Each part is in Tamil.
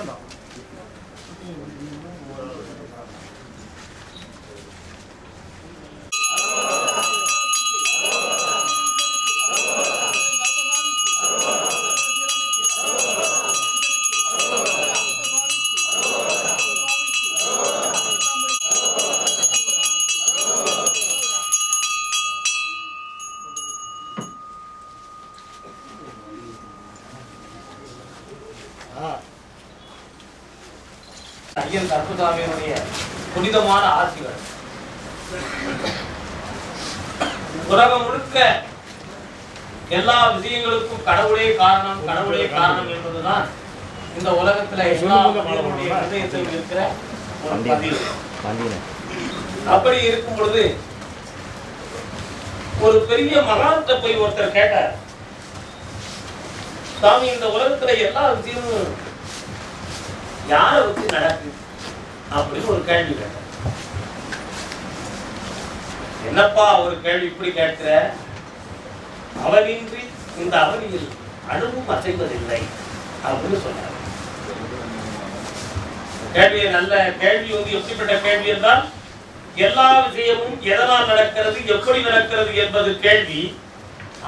வேண்டாம் ஐயன் புனிதமான ஆசிகள் உலகம் முழுக்க எல்லா விஷயங்களுக்கும் கடவுளே காரணம் கடவுளே காரணம் என்பதுதான் இந்த உலகத்துல எல்லா இதயத்தில் இருக்கிற ஒரு பதிவு. அப்படி இருக்கும் பொழுது ஒரு பெரிய மகான்கிட்ட போய் ஒருத்தர் கேட்டார் சாமி இந்த உலகத்துல எல்லா விஷயமும் யாரை வச்சு நடக்குது? அப்படின்னு ஒரு கேள்வி கேட்டேன் என்னப்பா ஒரு கேள்வி இப்படி கேட்கிற? அவனின்றி இந்த அவனியில் அணுவும் அசைவதில்லை அப்படின்னு சொன்னார். கேள்வி நல்ல கேள்வி வந்து எப்படிப்பட்ட கேள்வி என்றால் எல்லா விஷயமும் எதனால் நடக்கிறது எப்படி நடக்கிறது என்பது கேள்வி.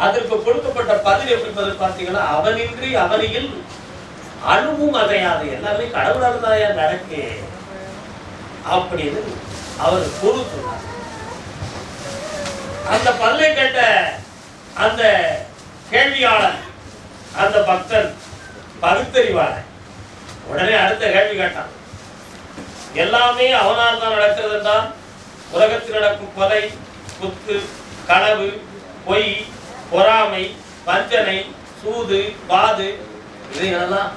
அதற்கு கொடுக்கப்பட்ட பதில் எப்படி பதில் பார்த்தீங்கன்னா அவனின்றி அவனியில் அணுவும் அதையாது எல்லாமே கடவுளால் தாயா நடக்கு அப்படின்னு அவர் பொரு சொன்னார். அந்த பல்லை கேட்ட அந்த கேள்வியாளர் அந்த பக்தன் பகுத்தறிவாளன். உடனே அடுத்த கேள்வி கேட்டான். எல்லாமே அவனால் தான் நடக்கிறது என்றால் உலகத்தில் நடக்கும் கொலை குத்து களவு பொய் பொறாமை வஞ்சனை சூது பாது இதையெல்லாம்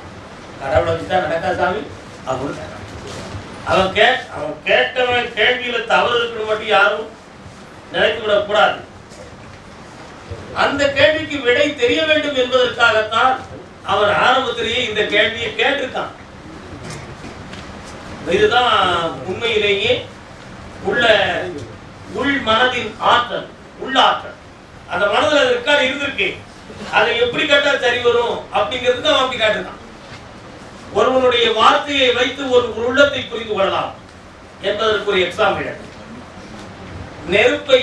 கடவுளை வச்சு தான் நடக்காது சாமி. அப்படின்னு அவன் கே அவன் கேட்டவன் கேள்வியில தவறு இருக்குன்னு மட்டும் யாரும் நினைத்துவிடக் விடக்கூடாது. அந்த கேள்விக்கு விடை தெரிய வேண்டும் என்பதற்காகத்தான் அவர் ஆரம்பத்திலேயே இந்த கேள்வியை கேட்டிருக்கான். இதுதான் உண்மையிலேயே உள்ள உள் மனதின் ஆற்றல் உள்ளாற்றல் அந்த மனதில் இருக்காது இருந்திருக்கு. அதை எப்படி கேட்டா சரி வரும் அப்படிங்கிறது அவன் அப்படி கேட்டிருக்கான். ஒருவனுடைய வார்த்தையை வைத்து ஒரு உள்ளத்தை புரிந்து கொள்ளலாம் என்பதற்கு ஒரு எக்ஸாம்பிள் நெருப்பை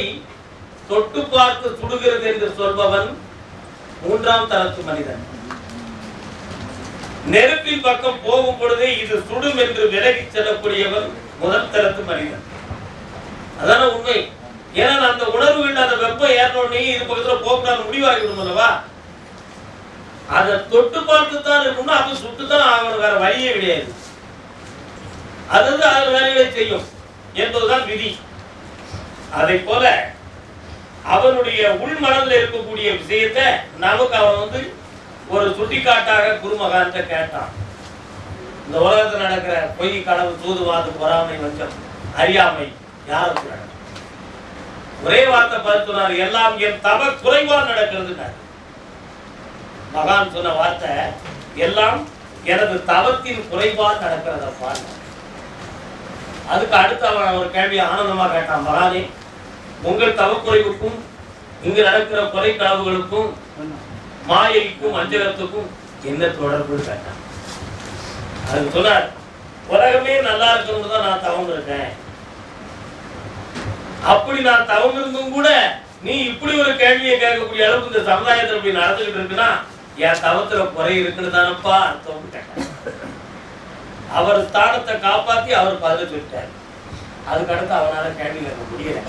தொட்டு பார்த்து சுடுகிறது என்று சொல்பவன் மூன்றாம் தரத்து மனிதன். நெருப்பின் பக்கம் போகும் பொழுதே இது சுடும் என்று விலகி செல்லக்கூடியவன் முதல் தரத்து மனிதன். அதான உண்மை. ஏன்னா அந்த உணர்வு அந்த வெப்பம் ஏறணும்னே இது பக்கத்துல போகக்கூடாது முடிவாகிவிடும் அல்லவா? அதை தொட்டு பார்த்து தான் இருக்கணும் அப்ப சுட்டு தான் ஆகணும் வேற வழியே கிடையாது. அது வந்து அது வேலைகளை செய்யும் என்பதுதான் விதி. அதை போல அவனுடைய உள்மனதில் இருக்கக்கூடிய விஷயத்தை நமக்கு அவன் வந்து ஒரு சுட்டிக்காட்டாக குருமகான்கிட்ட கேட்டான். இந்த உலகத்தில் நடக்கிற பொய் களவு தூதுவாது பொறாமை வஞ்சம் அறியாமை யாருக்கு ஒரே வார்த்தை பதில் எல்லாம் என் தவ குறைவால் நடக்கிறது மகான் சொன்ன வார்த்தை எல்லாம் எனது தவத்தின் குறைவால் பாருங்க அதுக்கு அடுத்து அவன் ஒரு கேள்வி ஆனந்தமா கேட்டான் மகானே உங்கள் தவக்குறைவுக்கும் இங்கு நடக்கிற கொலை களவுகளுக்கும் மாயைக்கும் அஞ்சலத்துக்கும் என்ன தொடர்பு கேட்டான் அது சொன்னார் உலகமே நல்லா இருக்கணும்னு தான் நான் தவம் இருக்கேன் அப்படி நான் தவம் இருந்தும் கூட நீ இப்படி ஒரு கேள்வியை கேட்கக்கூடிய அளவுக்கு இந்த சமுதாயத்தில் இப்படி நடந்துகிட்டு இருக்குன்னா என் தவத்துல குறை இருக்குன்னு தானப்பா அர்த்தம் கேட்டார் அவர் ஸ்தானத்தை காப்பாத்தி அவர் பதில் சொல்லிட்டார் அதுக்கடுத்து அவனால கேள்வி கேட்க முடியல.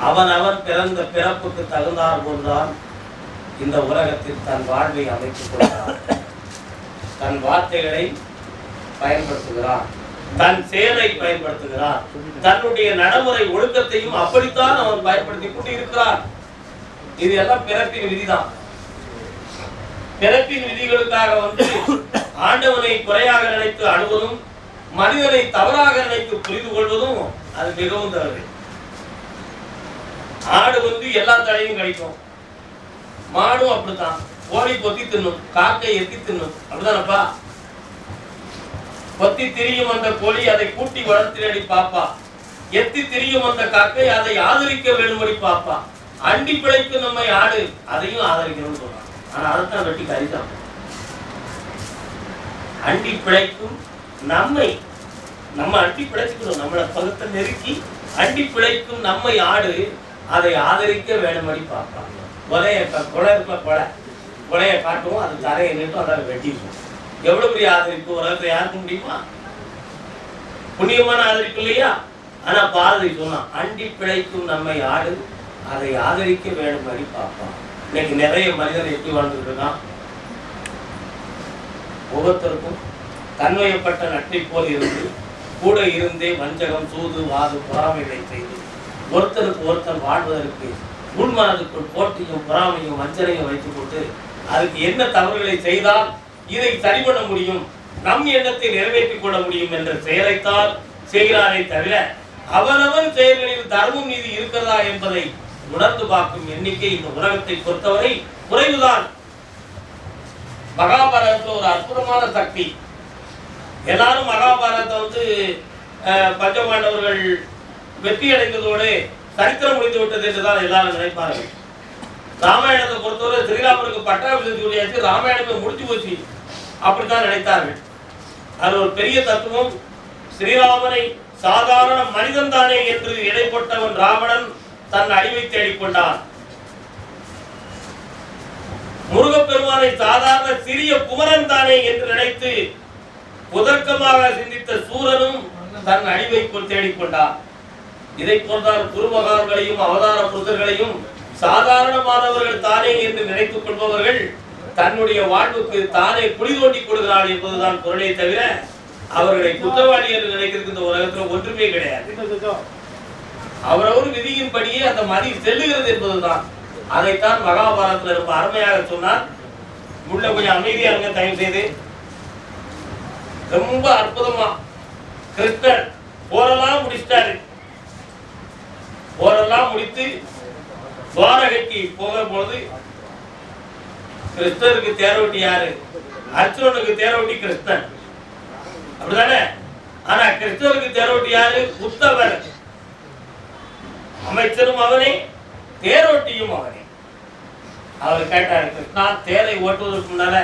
அவன் அவன் பிறந்த பிறப்புக்கு தகுந்தார் போன்றான் இந்த உலகத்தில் தன் வாழ்வை அமைத்துக் கொள்கிறான். தன் வார்த்தைகளை பயன்படுத்துகிறான். தன் செயலை பயன்படுத்துகிறான். தன்னுடைய நடைமுறை ஒழுக்கத்தையும் அப்படித்தான் அவன் பயன்படுத்தி கொண்டு இருக்கிறான் இது எல்லாம் பிறப்பின் விதிதான். பிறப்பின் விதிகளுக்காக வந்து ஆண்டவனை குறையாக நினைத்து அணுவதும் மனிதனை தவறாக நினைத்து புரிந்து கொள்வதும் அது மிகவும் தவறு. ஆடு வந்து எல்லா தலையும் கிடைக்கும் மாடும் அப்படித்தான். கோழி பொத்தி தின்னும். காக்கை எத்தி தின்னும். அப்படிதானப்பா பொத்தி திரியும் அந்த கோழி அதை கூட்டி வளர்த்தினடி பாப்பா. எத்தி திரியும் அந்த காக்கை அதை ஆதரிக்க வேண்டும்படி பாப்பா. அண்டி பிழைக்கும் நம்மை ஆடு. அதையும் ஆதரிக்கணும்னு சொல்றான். ஆனா அதைத்தான் வெட்டி கறிதான் அண்டி பிழைக்கும் நம்மை. நம்ம அண்டி பிழைச்சுக்கணும். நம்மளை பகுத்த நெருக்கி அண்டி பிழைக்கும் நம்மை ஆடு. அதை ஆதரிக்க வேணும்படி பார்ப்பாங்க. கொலையை கொலை இருக்க கொலை. கொலையை காட்டுவோம் அது தரையை நின்று அதை வெட்டிடுவோம். எவ்வளவு பெரிய ஆதரிப்பு? உலகத்தை யாருக்கு முடியுமா? புண்ணியமான ஆதரிப்பு இல்லையா? ஆனா பாரதி சொன்னான் அண்டி பிழைக்கும் நம்மை ஆடு அதை ஆதரிக்க வேணும்படி பார்ப்பான். இன்னைக்கு நிறைய மனிதர் எப்படி வாழ்ந்துட்டு இருக்கான். ஒவ்வொருத்தருக்கும் தன்மையப்பட்ட நட்பை போல் இருந்து கூட இருந்தே வஞ்சகம் சூது வாது பொறாமைகளை செய்து ஒருத்தருக்கு ஒருத்தர் வாழ்வதற்கு முன்மனதுக்குள் போட்டியும் பொறாமையும் வஞ்சனையும் வைத்துக் கொண்டு அதுக்கு என்ன தவறுகளை செய்தால் இதை சரி பண்ண முடியும் நம் எண்ணத்தை நிறைவேற்றிக் கொள்ள முடியும் என்ற செயலைத்தான் செய்கிறாரே தவிர அவரவர் செயல்களில் தர்மம் நீதி இருக்கிறதா என்பதை உணர்ந்து பார்க்கும் எண்ணிக்கை இந்த உலகத்தை பொறுத்தவரை குறைவுதான். மகாபாரதத்துல ஒரு அற்புதமான சக்தி. எல்லாரும் மகாபாரதத்தை வந்து அஹ், பஞ்சபாண்டவர்கள் வெற்றி அடைந்ததோடு சரித்திரம் முடிந்து விட்டது என்றுதான் எல்லாரும் நினைப்பார்கள். ராமாயணத்தை பொறுத்தவரை ஸ்ரீராமனுக்கு பட்டாபிஷேகம் சொல்லியாச்சு ராமாயணமே முடிஞ்சு போச்சு. அப்படித்தான் நினைத்தார்கள். அது ஒரு பெரிய தத்துவம். ஸ்ரீராமனை சாதாரண மனிதன் தானே என்று இடைப்பட்டவன் ராவணன் தன் அழிவை தேடிக்கொண்டான். முருகப்பெருமானை சாதாரண சிறிய குமரன் தானே என்று நினைத்து உதர்க்கமாக சிந்தித்த சூரனும் தன் அழிவை தேடிக்கொண்டான். இதை போன்றால் குருமகான்களையும் அவதார புருஷர்களையும் சாதாரணமானவர்கள் தானே என்று நினைத்துக் கொள்பவர்கள் தன்னுடைய வாழ்வுக்கு தானே குடி தோண்டி கொடுக்கிறாள் என்பதுதான் பொருளை தவிர அவர்களை குற்றவாளி என்று நினைக்கிறது இந்த உலகத்தில் ஒன்றுமே கிடையாது. அவரவர் விதியின்படியே அந்த மதி செல்லுகிறது என்பதுதான். அதைத்தான் மகாபாரதத்தில் ரொம்ப அருமையாக சொன்னார். உள்ள கொஞ்சம் அமைதியா இருங்க தயவு செய்து. ரொம்ப அற்புதமா கிருஷ்ணர் போரெல்லாம் முடிச்சிட்டாரு. போரெல்லாம் முடித்து துவாரகைக்கு போகும்போது கிறிஸ்தனுக்கு தேரோட்டி யாரு? அர்ஜுனனுக்கு தேரோட்டி கிறிஸ்தன். அப்படிதானே ஆனா கிருஷ்ணருக்கு தேரோட்டி யாரு? உத்தவர் அமைச்சரும் அவனே தேரோட்டியும் அவனே. அவர் கேட்டாரு கிருஷ்ணா தேரை ஓட்டுவதற்கு முன்னால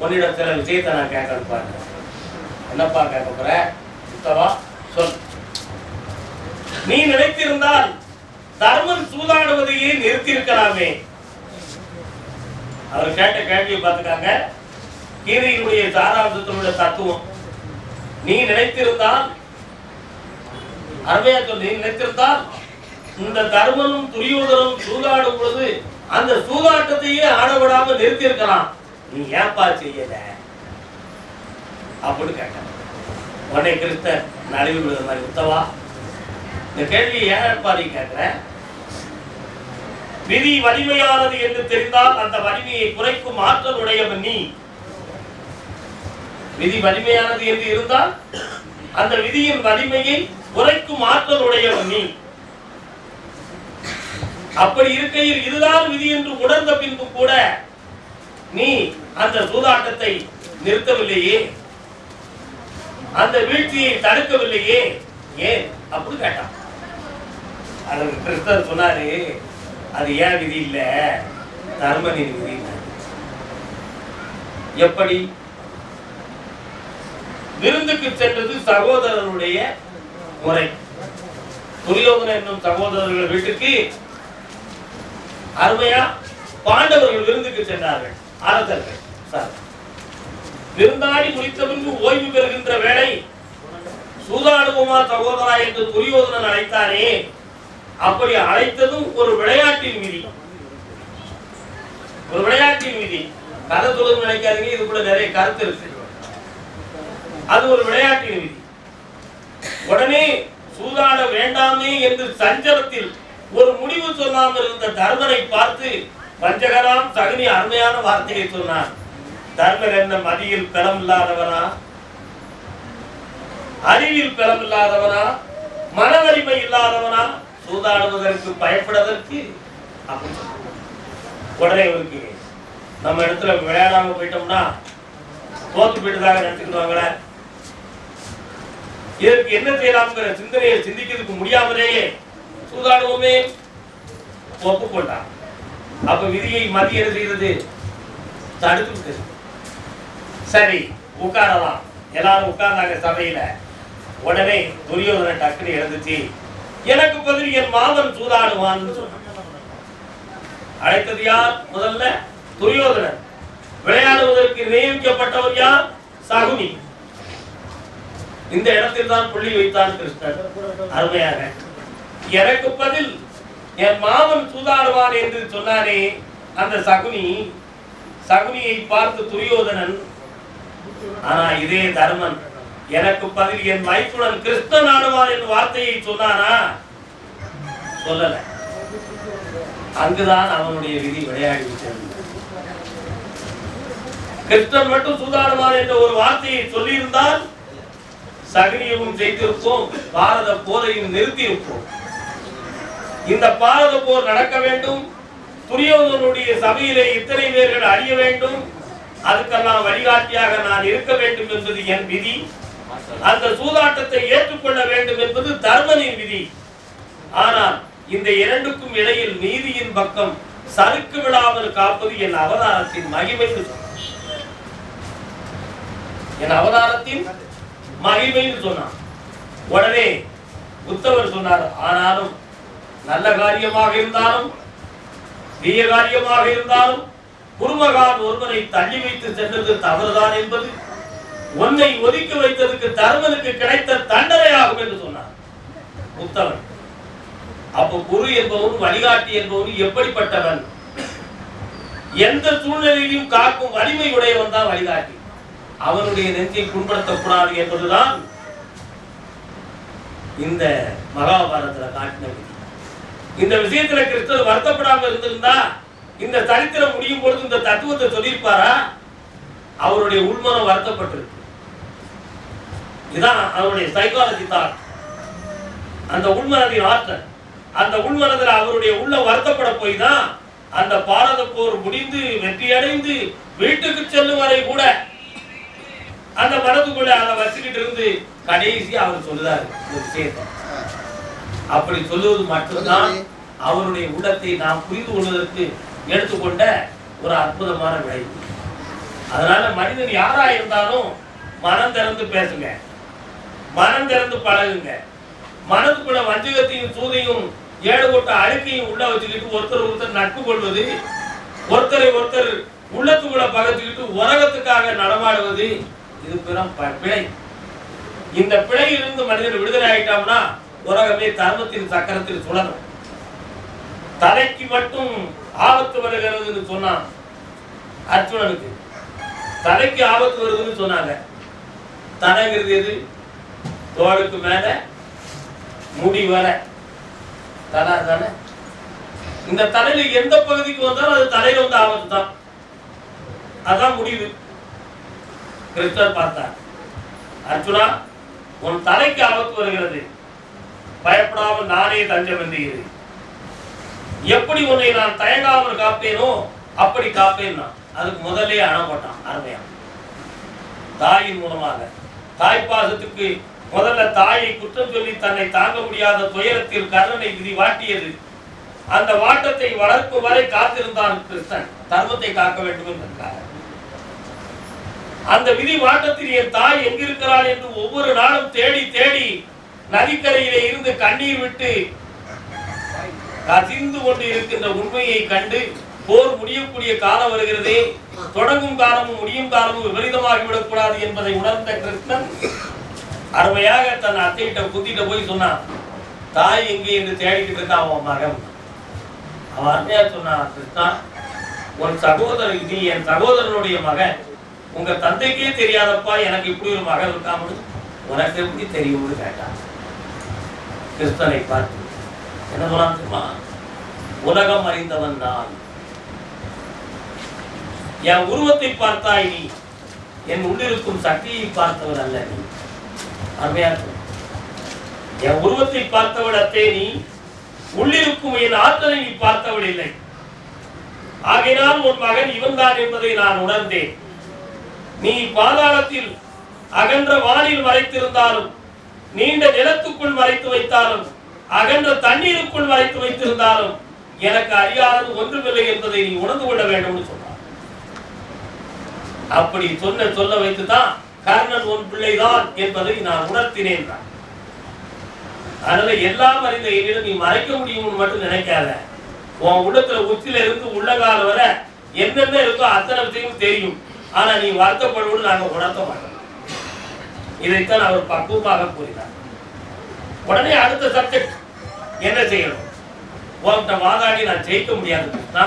உன்னிடம் சில விஷயத்தை நான் கேட்கணும் பாருங்க என்னப்பா கேட்க போற? உத்தவா சொல். நீ நினைத்திருந்தால் தர்மன் சூதாடுவதையே நிறுத்தியிருக்கலாமே. அவர் கேட்ட கேள்வியை பார்த்துக்காங்க. கீதையினுடைய சாராம்சத்தினுடைய தத்துவம். நீ நினைத்திருந்தால் அருமையா நீ நினைத்திருந்தால் இந்த தர்மனும் துரியோதனும் சூதாடும் பொழுது அந்த சூதாட்டத்தையே ஆட விடாம நிறுத்தி இருக்கலாம் நீ ஏன்பா செய்யல? அப்படின்னு கேட்டான் உடனே கிறிஸ்தன் நழுவி விடுற மாதிரி உத்தவா இந்த கேள்வி ஏன் நீ கேட்கிற? விதி வலிமையானது என்று தெரிந்தால் அந்த வலிமையை குறைக்கும் ஆற்றல் உடையவன் நீ. விதி வலிமையானது என்று இருந்தால் அந்த விதியின் வலிமையை குறைக்கும் ஆற்றல் உடையவன் நீ. அப்படி இருக்கையில் இதுதான் விதி என்று உணர்ந்த பின்பு கூட நீ அந்த சூதாட்டத்தை நிறுத்தவில்லையே. அந்த வீழ்ச்சியை தடுக்கவில்லையே. ஏன்? அப்படின்னு கேட்டான். அதற்கு கிறிஸ்தவர் சொன்னாரு அது ஏன் விதி இல்ல? தர்மனின் விதி எப்படி? விருந்துக்கு சென்றது சகோதரருடைய முறை. துரியோதனன் என்னும் சகோதரர்கள் வீட்டுக்கு அருமையா பாண்டவர்கள் விருந்துக்கு சென்றார்கள். அரசர்கள் சார். விருந்தாடி முடித்த பின்பு ஓய்வு பெறுகின்ற வேளை சூதாடுவோமா சகோதரா என்று துரியோதனன் அழைத்தாரே. அப்படி அழைத்ததும் ஒரு விளையாட்டின் விதி. ஒரு விளையாட்டின் விதி. கதை சொல்லுன்னு நினைக்காதீங்க கூட நிறைய கருத்து இருக்கு. அது ஒரு விளையாட்டின் விதி. உடனே சூதாட வேண்டாமே என்று சஞ்சலத்தில் ஒரு முடிவு சொல்லாமல் இருந்த தர்மனை பார்த்து வஞ்சகராம் தகுதி அருமையான வார்த்தையை சொன்னான் தர்மர் என்ன மதியில் பலம் இல்லாதவனா அறிவில் பலம் இல்லாதவனா மன வலிமை இல்லாதவனா? சூதாடுவதற்கு பயப்படுவதற்கு அப்படின்னு உடனே இவருக்கு நம்ம இடத்துல விளையாடாம போயிட்டோம்னா தோத்து போயிட்டதாக நினைச்சுக்கிடுவாங்களே. இதற்கு என்ன செய்யலாம்ங்கிற சிந்தனையை சிந்திக்கிறதுக்கு முடியாமலேயே சூதாடுவோமே. ஒப்புக்கொண்டான் அப்ப விதியை மதி என்ன செய்யறது தடுத்து சரி உட்காரலாம். எல்லாரும் உட்கார்ந்தாங்க சபையில. உடனே துரியோதனை டக்குனு எழுந்துச்சு. எனக்கு பதில் என் மாமன் சூதாடுவான் சொன்னான் அழைத்தது யார்? முதல்ல துரியோதனன். விளையாடுவதற்கு நியமிக்கப்பட்டவர் யார்? சகுனி. இந்த இடத்தில் தான் புள்ளி வைத்தான் கிருஷ்ணன் அருமையாக. எனக்கு பதில் என் மாமன் சூதாடுவான் என்று சொன்னானே அந்த சகுனி. சகுனியை பார்த்து துரியோதனன் ஆனா இதே தர்மன் எனக்கு பதில் என் மைத்துடன் கிறிஸ்தன் ஆடுவான் என்ற வார்த்தையை சொன்னானா சொல்லல. அங்குதான் அவனுடைய விதி விளையாடி விட்டது. மட்டும் சூதாடுவார் என்ற ஒரு வார்த்தையை சொல்லியிருந்தால் சகனியமும் செய்திருப்போம் பாரத போரையும் நிறுத்தியிருப்போம். இந்த பாரத போர் நடக்க வேண்டும். துரியோதனுடைய சபையிலே இத்தனை பேர்கள் அழிய வேண்டும். அதுக்கெல்லாம் வழிகாட்டியாக நான் இருக்க வேண்டும் என்பது என் விதி. அந்த சூதாட்டத்தை ஏற்றுக்கொள்ள வேண்டும் என்பது தர்மனின் விதி ஆனால் இந்த இரண்டுக்கும் இடையில் நீதியின் பக்கம் சறுக்கு விடாமல் காப்பது என் அவதாரத்தின் மகிமை சொன்னான். என் அவதாரத்தின் மகிமைன்னு சொன்னான் உடனே உத்தவர் சொன்னார் ஆனாலும் நல்ல காரியமாக இருந்தாலும் தீய காரியமாக இருந்தாலும் குருமகான் ஒருவனை தள்ளி வைத்து சென்றது தவறுதான் என்பது உன்னை ஒதுக்கி வைத்ததுக்கு தர்மனுக்கு கிடைத்த தண்டனையாகும் என்று சொன்னார். உத்தவன் அப்போ குரு என்பவன் வழிகாட்டி என்பவன் எப்படிப்பட்டவன்? எந்த சூழ்நிலையிலும் காக்கும் வலிமை உடையவன் தான் வழிகாட்டி. அவனுடைய நெஞ்சை புண்படுத்தக்கூடாது என்பதுதான் இந்த மகாபாரதத்துல காட்டின விதி. இந்த விஷயத்துல கிறிஸ்தவர் வருத்தப்படாம இருந்திருந்தா இந்த சரித்திரம் முடியும் பொழுது இந்த தத்துவத்தை சொல்லியிருப்பாரா? அவருடைய உள்மனம் வருத்தப்பட்டிருக்கு. இதான் அவருடைய சைக்காலஜி தான் அந்த உள்மனதின் ஆற்றல். அந்த உள்மனதில் அவருடைய உள்ள வருத்தப்பட போய் தான் அந்த பாரத போர் முடிந்து வெற்றியடைந்து வீட்டுக்கு செல்லும் வரை கூட அந்த மனதுக்குள்ள அதை வச்சுக்கிட்டு இருந்து கடைசி அவர் சொல்லுறாரு இந்த விஷயத்தை. அப்படி சொல்லுவது மட்டும்தான் அவருடைய உள்ளத்தை நாம் புரிந்து கொள்வதற்கு எடுத்துக்கொண்ட ஒரு அற்புதமான விளைவு. அதனால மனிதன் யாரா இருந்தாலும் மனம் திறந்து பேசுங்க. மனம் திறந்து பழகுங்க. மனதுக்குள்ள வஞ்சகத்தையும் சூதையும் ஏழு கொட்ட அழுக்கையும் உள்ள வச்சுக்கிட்டு ஒருத்தர் ஒருத்தர் நட்பு கொள்வது ஒருத்தரை ஒருத்தர் உள்ளத்துக்குள்ள பகத்துக்கிட்டு உலகத்துக்காக நடமாடுவது இது பிறம் ப- பிழை. இந்த பிழையிலிருந்து மனிதர் விடுதலை ஆகிட்டோம்னா உலகமே தர்மத்தின் சக்கரத்தில் சுழலும். தலைக்கு மட்டும் ஆபத்து வருகிறதுன்னு சொன்னான் அர்ஜுனனுக்கு. தலைக்கு ஆபத்து வருதுன்னு சொன்னாங்க. தலைங்கிறது எது? தோளுக்கு மேல முடி வர. தலை தானே? இந்த தலையில எந்த பகுதிக்கு வந்தாலும் அது தலையில வந்து ஆபத்து தான் அதான் முடிவு. கிருஷ்ணர் பார்த்தார். அர்ஜுனா உன் தலைக்கு ஆபத்து வருகிறது. பயப்படாமல் நானே தஞ்சம் என்கிறேன் எப்படி உன்னை நான் தயங்காமல் காப்பேனோ அப்படி காப்பேன் நான். அதுக்கு முதலே அணை போட்டான் அருமையா. தாயின் மூலமாக. தாய் பாசத்துக்கு முதல்ல தாயை குற்றம் சொல்லி தன்னை தாங்க முடியாத துயரத்தில் கர்ணனை விதி வாட்டியது அந்த வாட்டத்தை வளர்க்கும் வரை காத்திருந்தான் கிருஷ்ணன். தர்மத்தை காக்க வேண்டும் என்றார் அந்த விதி வாட்டத்தில் என் தாய் எங்கிருக்கிறாள் என்று ஒவ்வொரு நாளும் தேடி தேடி நதிக்கரையிலே இருந்து கண்ணீர் விட்டு கசிந்து கொண்டு இருக்கின்ற உண்மையை கண்டு போர் முடியக்கூடிய காலம் வருகிறதே. தொடங்கும் காலமும் முடியும் காலமும் விபரீதமாகிவிடக் விடக்கூடாது என்பதை உணர்ந்த கிருஷ்ணன் அருமையாக தன் அத்தையிட்ட குத்திட்ட போய் சொன்னான் தாய் எங்கே என்று தேடிக்கிட்டு இருக்கான் அவன் மகன். அவன் அருமையா சொன்னான் கிருஷ்ணா உன் சகோதரர் நீ என் சகோதரனுடைய மகன். உங்க தந்தைக்கே தெரியாதப்பா எனக்கு இப்படி ஒரு மகன் இருக்காமல் உனக்கு எப்படி தெரியும்னு கேட்டான். கிருஷ்ணனை பார்த்து என்ன சொன்னான் தெரியுமா? உலகம் அறிந்தவன் நான். என் உருவத்தை பார்த்தாய் நீ. என் உள்ளிருக்கும் சக்தியை பார்த்தவன் அல்ல நீ. அருமையா இருக்கும் என் உருவத்தை பார்த்தவள் அத்தே நீ உள்ளிருக்கும் என் ஆற்றலை நீ பார்த்தவள் இல்லை. ஆகையினால் உன் மகன் இவன்தான் என்பதை நான் உணர்ந்தேன். நீ பாதாளத்தில் அகன்ற வானில் மறைத்திருந்தாலும் நீண்ட நிலத்துக்குள் மறைத்து வைத்தாலும் அகன்ற தண்ணீருக்குள் மறைத்து வைத்திருந்தாலும் எனக்கு அறியாதது ஒன்றுமில்லை என்பதை நீ உணர்ந்து கொள்ள வேண்டும் சொன்னார் அப்படி சொன்ன சொல்ல வைத்துதான் கர்ணன் உன் பிள்ளைதான் என்பதை நான் உணர்த்தினேன். அதனால எல்லாம் அறிந்த என்னிடம் நீ மறைக்க முடியும்னு மட்டும் நினைக்காத. உன் உள்ளத்துல உச்சில இருந்து உள்ளகால வர என்னென்ன இருக்கோ அத்தனை விஷயமும் தெரியும். ஆனா நீ வருத்தப்படுவோம் நாங்க உணர்த்த மாட்டோம். இதைத்தான் அவர் பக்குவமாக கூறினார். உடனே அடுத்த சப்ஜெக்ட் என்ன செய்யணும்? உன்கிட்ட வாதாடி நான் ஜெயிக்க முடியாது கிருஷ்ணா.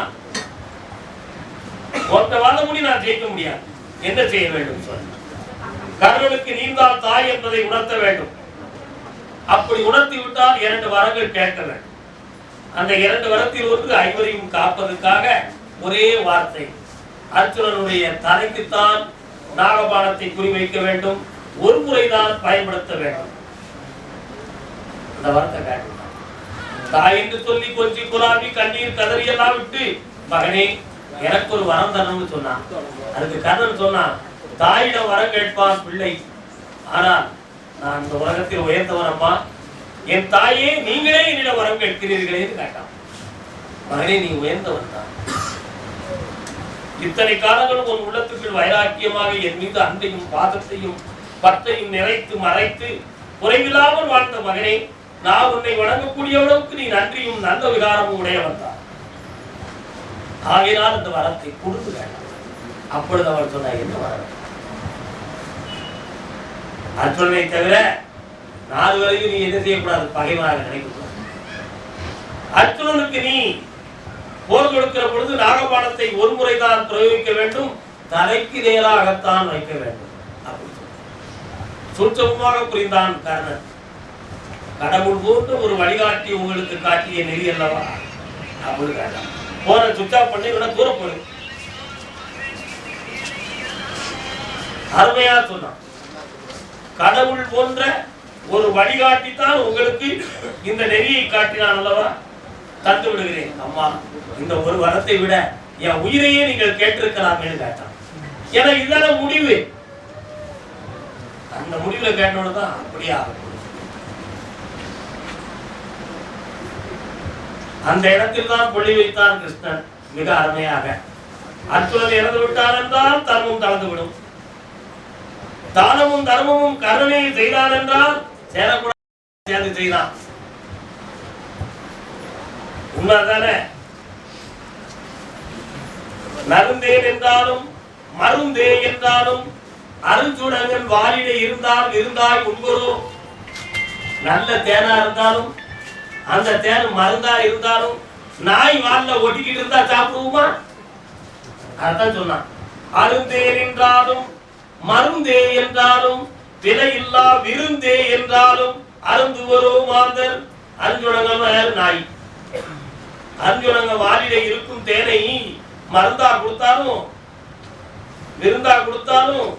உன்கிட்ட வாத முடி நான் ஜெயிக்க முடியாது. என்ன செய்ய வேண்டும் சொல்லுங்க கர்ணனுக்கு நீர்தான் தாய் என்பதை உணர்த்த வேண்டும். அப்படி உணர்த்தி விட்டால் இரண்டு வரங்கள் கேட்க வேண்டும் அந்த இரண்டு வரத்தில் ஒன்று ஐவரையும் காப்பதற்காக ஒரே வார்த்தை. அர்ஜுனனுடைய தலைக்குத்தான் நாகபானத்தை குறிவைக்க வேண்டும். ஒரு முறைதான் பயன்படுத்த வேண்டும். அந்த வார்த்தை கேட்க தாய் என்று சொல்லி கொஞ்சம் குலாபி கண்ணீர் கதறி எல்லாம் விட்டு மகனே எனக்கு ஒரு வரம் தரணும்னு சொன்னான். அதுக்கு கர்ணன் சொன்னான் தாயிடம் வரம் கேட்பான் பிள்ளை. ஆனால் நான் இந்த உலகத்தில் உயர்ந்தவன் அம்மா. என் தாயே நீங்களே என்னிடம் வரம் கேட்கிறீர்களே கேட்டான். மகனே நீ உயர்ந்தவன் தான். இத்தனை காலங்களும் உன் உள்ளத்துக்குள் வைராக்கியமாக என் மீது அன்பையும் பாதத்தையும் பத்தையும் நிறைத்து மறைத்து குறைவில்லாமல் வாழ்ந்த மகனே நான் உன்னை வணங்கக்கூடிய அளவுக்கு நீ நன்றியும் நல்ல விகாரமும் உடையவன் தான். ஆகினால் இந்த வரத்தை கொடுத்து வேண்டாம் அப்பொழுது அவள் சொன்ன என்ன வரம்? அர்ஜுனனை தவிர நாலு வரையும் நீ என்ன செய்யக்கூடாது? பகைவனாக நினைக்கக்கூடாது. அர்ஜுனனுக்கு நீ போர் கொடுக்கிற பொழுது நாகபானத்தை ஒரு முறைதான் பிரயோகிக்க வேண்டும். தலைக்கு நேராகத்தான் வைக்க வேண்டும். அப்படி புரிந்தான் கர்ணன். கடவுள் போன்ற ஒரு வழிகாட்டி உங்களுக்கு காட்டிய நெறி அல்லவா? அப்படி கேட்டான் போன சுவிட்ச் பண்ணி விட தூரம் போடு. அருமையா சொன்னான். கடவுள் போன்ற ஒரு வழிகாட்டி தான் உங்களுக்கு இந்த நெறியை காட்டினான் அல்லவா? தந்து விடுகிறேன். அம்மா இந்த ஒரு வரத்தை விட என் உயிரையே நீங்கள் கேட்டிருக்கலாமே கேட்டான். ஏன்னா இதான முடிவு. அந்த முடிவுல கேட்டோட தான் அப்படியே ஆகும் அந்த இடத்தில் தான் பொழி வைத்தான் கிருஷ்ணன் மிக அருமையாக. அற்புதம் இறந்து விட்டார் என்றால் தர்மம் தளர்ந்து விடும் தானமும் தர்மமும் கருணை செய்தான் என்றால் சேரக்கூடாது சேர்ந்து செய்தான். உண்மைதானே? நருந்தேன் என்றாலும் மருந்தே என்றாலும் அருஞ்சுடங்கள் வாலிட இருந்தால் இருந்தாய் உண்பரோ? நல்ல தேனா இருந்தாலும் அந்த தேன் மருந்தா இருந்தாலும் நாய் வாழ்ல ஒட்டிக்கிட்டு இருந்தா சாப்பிடுவோமா? அதான் சொன்னான். அருந்தேன் என்றாலும் மருந்தே என்றாலும் விலையில்லா விருந்தே என்றாலும் அருந்துவரோ மாந்தர். அருஞ்சுடங்கள் நாய். அர்ஜுனங்க வாலில இருக்கும் தேனை மருந்தா கொடுத்தாலும் விருந்தா கொடுத்தாலும்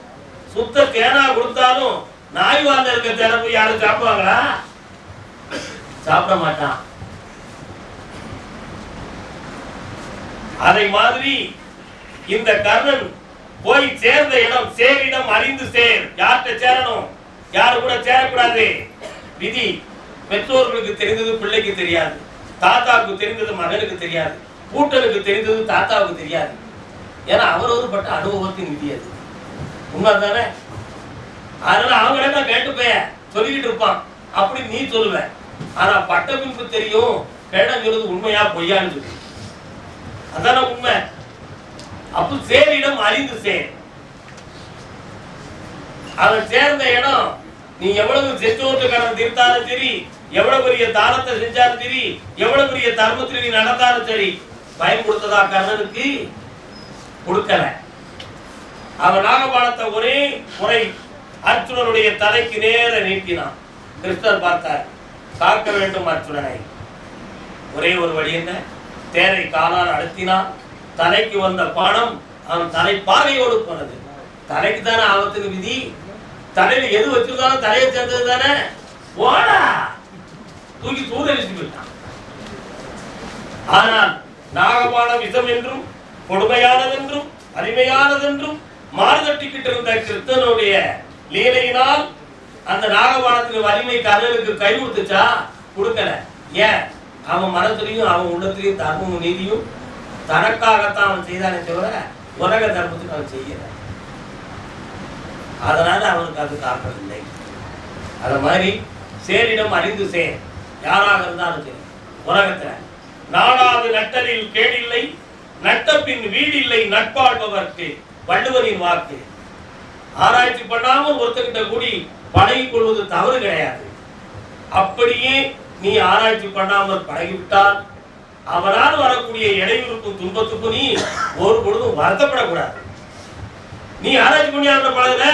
சுத்த தேனா கொடுத்தாலும் நாய் வாழ்ந்த இருக்க தேனை போய் யாரும் சாப்பிடுவாங்களா? சாப்பிட மாட்டான். அதை மாதிரி இந்த கர்ணன் போய் சேர்ந்த இடம் சேரிடம் அறிந்து சேர். யார்கிட்ட சேரணும்? யாரு கூட சேரக்கூடாது? விதி பெற்றோர்களுக்கு தெரிந்தது பிள்ளைக்கு தெரியாது. தாத்தாவுக்கு தெரிந்தது மகனுக்கு தெரியாது. கூட்டலுக்கு தெரிந்தது தாத்தாவுக்கு தெரியாது. ஏன்னா அவர் ஒரு பட்ட அனுபவத்தின் விதி அது. உண்மை தானே அதனால அவங்களே தான் கேட்டுப்பைய சொல்லிக்கிட்டு இருப்பான். அப்படி நீ சொல்லுவ. ஆனா பட்டபின்பு தெரியும் கேடம் சொல்றது உண்மையா பொய்யான்னு சொல்லி. அதான உண்மை? அப்ப சேரிடம் அறிந்து சேர். அவன் சேர்ந்த இடம் நீ எவ்வளவு செஞ்சோட்டுக்காரன் தீர்த்தாலும் சரி எவ்வளவு பெரிய தானத்தை செஞ்சாலும் சரி எவ்வளவு பெரிய தர்மத்தில் நீ நடந்தாலும் சரி பயம் கொடுத்ததா கர்ணனுக்கு? கொடுக்கல. அவன் நாகபாலத்தை ஒரே முறை அர்ஜுனனுடைய தலைக்கு நேர நீட்டினான். கிருஷ்ணர் பார்த்தார் காக்க வேண்டும் அர்ஜுனனை. ஒரே ஒரு வழி என்ன? தேரை காலால் அழுத்தினான். தலைக்கு வந்த பானம் அவன் தலை பாகையோடு போனது. தலைக்கு தானே ஆபத்துக்கு விதி? தலையில எது வச்சிருந்தாலும் தலையை சேர்ந்தது தானே? போடா! தூக்கி தூர அடிச்சு போயிட்டான். ஆனால் நாகபான விதம் என்றும் கொடுமையானதென்றும் அருமையானதென்றும் மாறுதட்டிக்கிட்டு இருந்த கிருத்தனுடைய லீலையினால் அந்த நாகபானத்துக்கு வலிமை கர்ணனுக்கு கை கொடுத்துச்சா? கொடுக்கல. ஏன்? அவன் மனத்திலையும் அவன் உள்ளத்திலையும் தர்மமும் நீதியும் தனக்காகத்தான் அவன் செய்தானே தவிர உலக தர்மத்துக்கு அவன் செய்யல. அதனால அவனுக்கு அது இல்லை. அது மாதிரி சேரிடம் அறிந்து சேர் யாராக இருந்தாலும் சரி உலகத்துல நாடாவது நட்டலில் கேடில்லை நட்டப்பின் பின் வீடில்லை நட்பாடுபவர்க்கு வள்ளுவரின் வாக்கு. ஆராய்ச்சி பண்ணாமல் ஒருத்தர்கிட்ட கூடி பழகி கொள்வது தவறு கிடையாது. அப்படியே நீ ஆராய்ச்சி பண்ணாமல் பழகிவிட்டால் அவரால் வரக்கூடிய இடையூறுக்கும் துன்பத்துக்கும் நீ ஒரு பொழுதும் வருத்தப்படக்கூடாது. நீ ஆராய்ச்சி பண்ணி அவனை பழகுன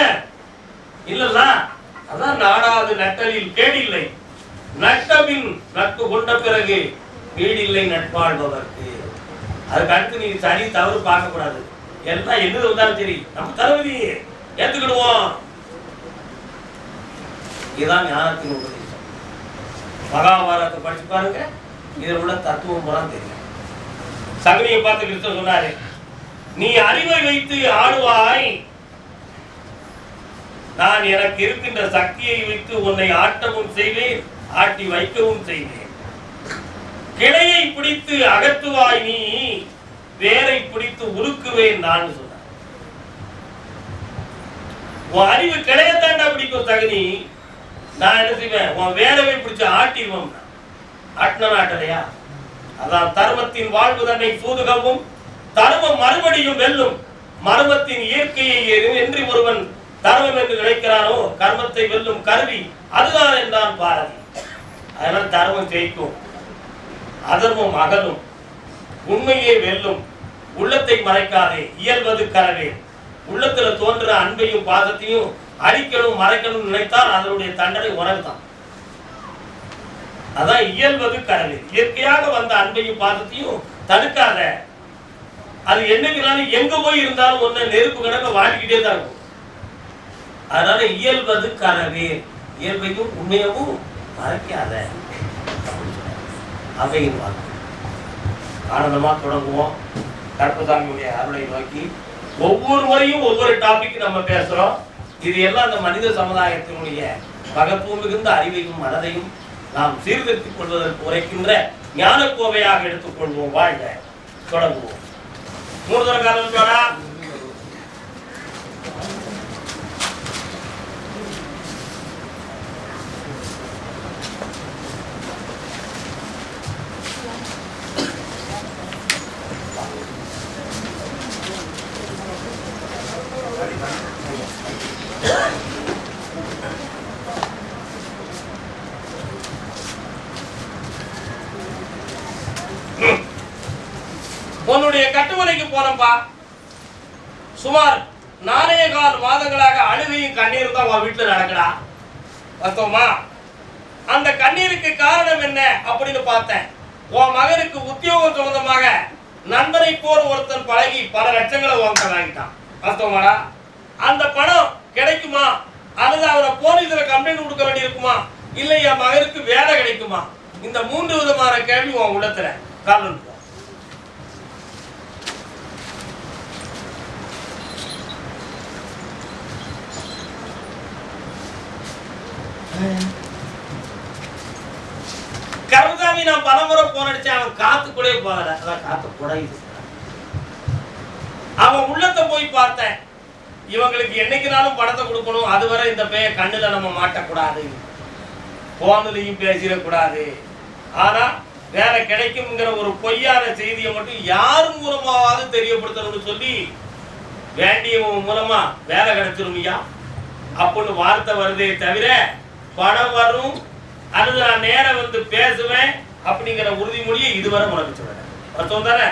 இல்லல்ல. அதான் நாடாது நட்டலில் கேடில்லை. நட்டபின் நட்பு கொண்ட பிறகு வீடில்லை நட்பாழ்பவர்க்கு. அதுக்கு அடுத்து நீ சரி தவறு பார்க்க கூடாது எல்லாம் என்னது வந்தாலும் சரி நம்ம தளபதி ஏத்துக்கிடுவோம். இதுதான் ஞானத்தின் உபதேசம். மகாபாரத்தை படிச்சு பாருங்க. இதில் உள்ள தத்துவம் போலாம் தெரியும். சகுனியை பார்த்து கிறிஸ்தவ சொன்னாரு நீ அறிவை வைத்து ஆடுவாய். நான் எனக்கு இருக்கின்ற சக்தியை வைத்து உன்னை ஆட்டவும் செய்வேன் ஆட்டி வைக்கவும் செய்வேன். கிளையை பிடித்து அகற்றுவாய் நீ வேரை பிடித்து உருக்குவேன் நான் சொன்னேன் உன் அறிவு கிளையத்தாண்டா பிடிக்கும் தகுதி நான் என்ன செய்வேன்? உன் வேரவை பிடிச்சு ஆட்டிடுவோம் ஆட்டின நாட்டலையா அதான் தர்மத்தின் வாழ்வு தன்னை சூதுகவும் தர்மம் மறுபடியும் வெல்லும் மர்மத்தின் இயற்கையை என்று ஒருவன் தர்மம் என்று நினைக்கிறானோ கர்மத்தை வெல்லும் கருவி அதுதான் என்றான் பாரதி. அதனால் தர்மம் ஜெயிக்கும் அதர்மம் அகலும் உண்மையே வெல்லும் உள்ளத்தை மறைக்காதே இயல்வது கரவே. உள்ளத்துல தோன்ற அன்பையும் பாதத்தையும் அழிக்கணும் மறைக்கணும் நினைத்தால் அதனுடைய தண்டனை உனக்குதான் அதான் இயல்வது கரவே இயற்கையாக வந்த அன்பையும் பாதத்தையும் தடுக்காத. அது என்னைக்குனாலும் எங்க போய் இருந்தாலும் ஒன்னு நெருப்பு கணக்க வாடிக்கிட்டே தான் இருக்கும். அதனால இயல்வது கரவே இயல்பையும் உண்மையவும் மறைக்காத. அவையின் வாக்கு ஆனந்தமா தொடங்குவோம். கருப்பசாமியுடைய அருளை நோக்கி ஒவ்வொரு முறையும் ஒவ்வொரு டாபிக் நம்ம பேசுறோம். இது எல்லாம் அந்த மனித சமுதாயத்தினுடைய பகப்பு மிகுந்த அறிவையும் மனதையும் நாம் சீர்திருத்திக் கொள்வதற்கு உரைக்கின்ற ஞான கோவையாக எடுத்துக்கொள்வோம் வாழ்க. தொடங்குவோம். மூணு தர காலம் சுமார் நாலே கால் மாதங்களாக அழுகையும் கண்ணீரும் தான் உன் வீட்டில் நடக்குடா. பார்த்தோமா அந்த கண்ணீருக்கு காரணம் என்ன அப்படின்னு பார்த்தேன். உன் மகனுக்கு உத்தியோகம் சம்பந்தமாக நண்பரை போல் ஒருத்தன் பழகி பல லட்சங்களை வாங்க வாங்கிட்டான். பார்த்தோமாடா அந்த பணம் கிடைக்குமா? அல்லது அவரை போலீஸில் கம்ப்ளைண்ட் கொடுக்க வேண்டியிருக்குமா இல்லை என் மகனுக்கு வேலை கிடைக்குமா? இந்த மூன்று விதமான கேள்வி உன் உள்ளத்தில் காரணம் கருதாமி நான் பலமுறை போன் அடிச்சேன். அவன் கூட போகல. அதான் காத்து குடையுது. அவன் உள்ளத்தை போய் பார்த்தேன். இவங்களுக்கு என்னைக்குனாலும் பணத்தை கொடுக்கணும். அதுவரை இந்த பேய கண்ணுல நம்ம மாட்டக்கூடாது. போனதையும் பேசிடக்கூடாது. ஆனா வேலை கிடைக்கும்ங்கிற ஒரு பொய்யான செய்தியை மட்டும் யார் மூலமாவது தெரியப்படுத்தணும்னு சொல்லி வேண்டியவன் மூலமா வேலை கிடைச்சிருமையா? அப்படின்னு வார்த்தை வருதே தவிர பணம் வரும் அல்லது நான் நேரம் வந்து பேசுவேன் அப்படிங்கிற உறுதிமொழியை இதுவரை உனக்கு சொல்றேன் அர்த்தம் தானே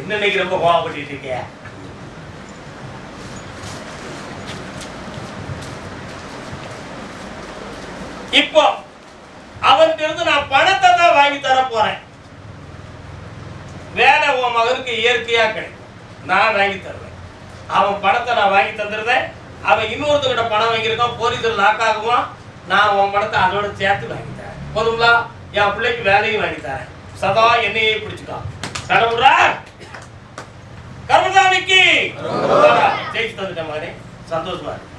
என்ன இன்னைக்கு ரொம்ப கோவப்பட்டு இருக்கிய? இப்போ அவன்கிட்ட இருந்து நான் பணத்தை தான் வாங்கி தர போறேன். வேலை உன் மகனுக்கு இயற்கையா கிடைக்கும். நான் வாங்கி தருவேன். அவன் பணத்தை நான் வாங்கி தந்துருந்தேன். அவன் இன்னொருத்தங்கிட்ட பணம் வாங்கியிருக்கான் போலீஸில் லாக் ஆகுவான். நான் உன் பணத்தை அதோட சேர்த்து வாங்கி தரேன். போதுங்களா என் பிள்ளைக்கு வேலையும் வாங்கி தரேன். சதா என்னையே பிடிச்சிட்டான். கடவுளா கர்மசாமிக்கு! ஜெயிச்சு தந்துட்டேன் மகனே. சந்தோஷமா இருக்கு.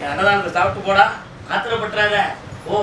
என் அன்னதானத்தை சாப்பிட்டு போடா. ஆத்திரப்பட்டுறாத. ஓ